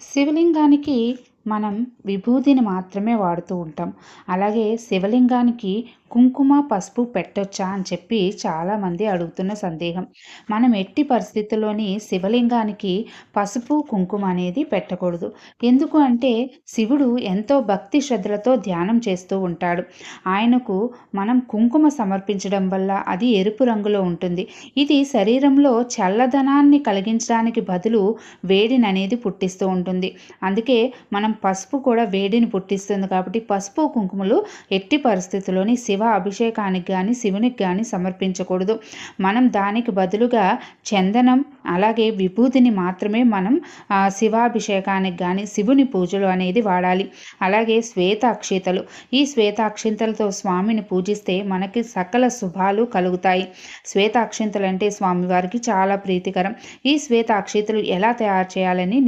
శివలింగానికి మనం విభూతిని మాత్రమే వాడుతూ ఉంటాం. అలాగే శివలింగానికి కుంకుమ పసుపు పెట్టొచ్చా అని చెప్పి చాలామంది అడుగుతున్న సందేహం. మనం ఎట్టి పరిస్థితుల్లోని శివలింగానికి పసుపు కుంకుమ అనేది పెట్టకూడదు. ఎందుకు అంటే శివుడు ఎంతో భక్తి శ్రద్ధలతో ధ్యానం చేస్తూ ఉంటాడు. ఆయనకు మనం కుంకుమ సమర్పించడం వల్ల అది ఎరుపు రంగులో ఉంటుంది. ఇది శరీరంలో చల్లదనాన్ని కలిగించడానికి బదులు వేడిని అనేది పుట్టిస్తూ ఉంటుంది. అందుకే మనం పసుపు కూడా వేడిని పుట్టిస్తుంది కాబట్టి పసుపు కుంకుమలు ఎట్టి పరిస్థితుల్లోని శివ అభిషేకానికి కానీ శివునికి కానీ సమర్పించకూడదు. మనం దానికి బదులుగా చందనం అలాగే విభూతిని మాత్రమే మనం శివాభిషేకానికి కానీ శివుని పూజలు అనేది వాడాలి. అలాగే శ్వేత అక్షితలు ఈ శ్వేత అక్షింతలతో స్వామిని పూజిస్తే మనకి సకల శుభాలు కలుగుతాయి. శ్వేత అక్షింతలు అంటే స్వామివారికి చాలా ప్రీతికరం. ఈ శ్వేత అక్షితలు ఎలా తయారు చేయాలని నేను